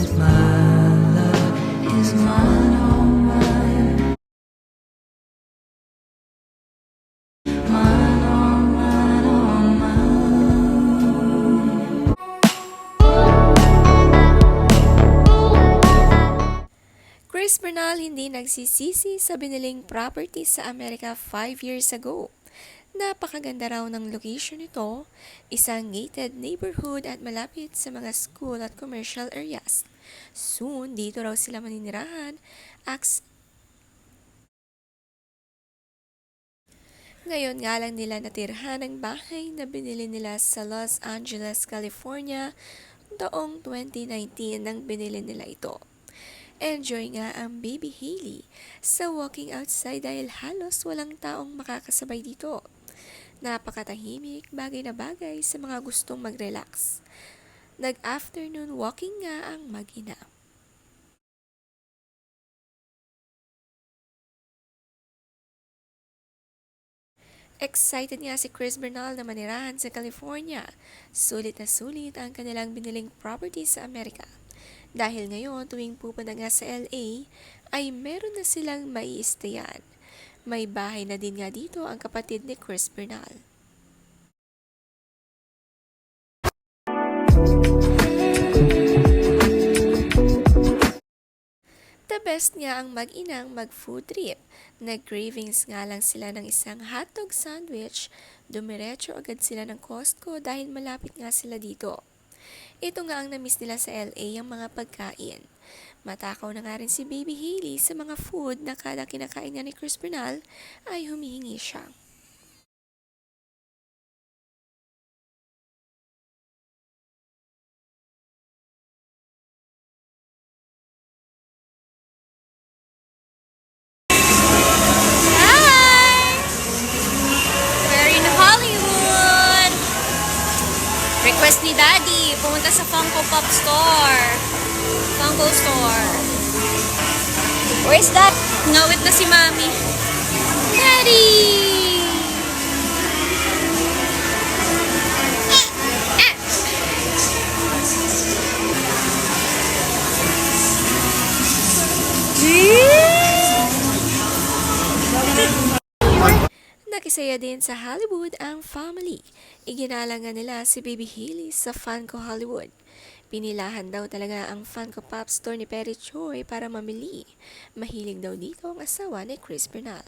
Chris Bernal hindi nagsisisi sa biniling property sa Amerika 5 years ago. Napakaganda raw ng location nito, isang gated neighborhood at malapit sa mga school at commercial areas. Soon, dito raw sila maninirahan. Aks Ngayon nga lang nila natirhan ang bahay na binili nila sa Los Angeles, California taong 2019 nang binili nila ito. Enjoy nga ang baby Hailey sa walking outside dahil halos walang taong makakasabay dito. Napakatahimik, bagay na bagay sa mga gustong mag-relax. Nag-afternoon walking nga ang mag-ina. Excited nga si Chris Bernal na manirahan sa California. Sulit na sulit ang kanilang biniling property sa Amerika. Dahil ngayon tuwing pupunta nga sa LA, ay meron na silang maiistayan. May bahay na din nga dito ang kapatid ni Chris Bernal. Best nga ang mag-inang mag-food trip. Nag-cravings nga lang sila ng isang hotdog sandwich. Dumiretso agad sila ng Costco dahil malapit nga sila dito. Ito nga ang namiss nila sa LA ang mga pagkain. Matakaw na nga rin si Baby Hailey sa mga food na kada kinakain nga ni Chris Bernal ay humihingi siya. Request ni Daddy, pumunta sa Funko Pop Store. Funko Store. Where's that? Ngawit na si Mami. Daddy! Nakisaya din sa Hollywood ang family. Iginalangan nila si Baby Hailey sa Funko Hollywood. Pinilahan daw talaga ang Funko Pop Store ni Perry Choi para mamili. Mahilig daw dito ang asawa ni Chris Bernal.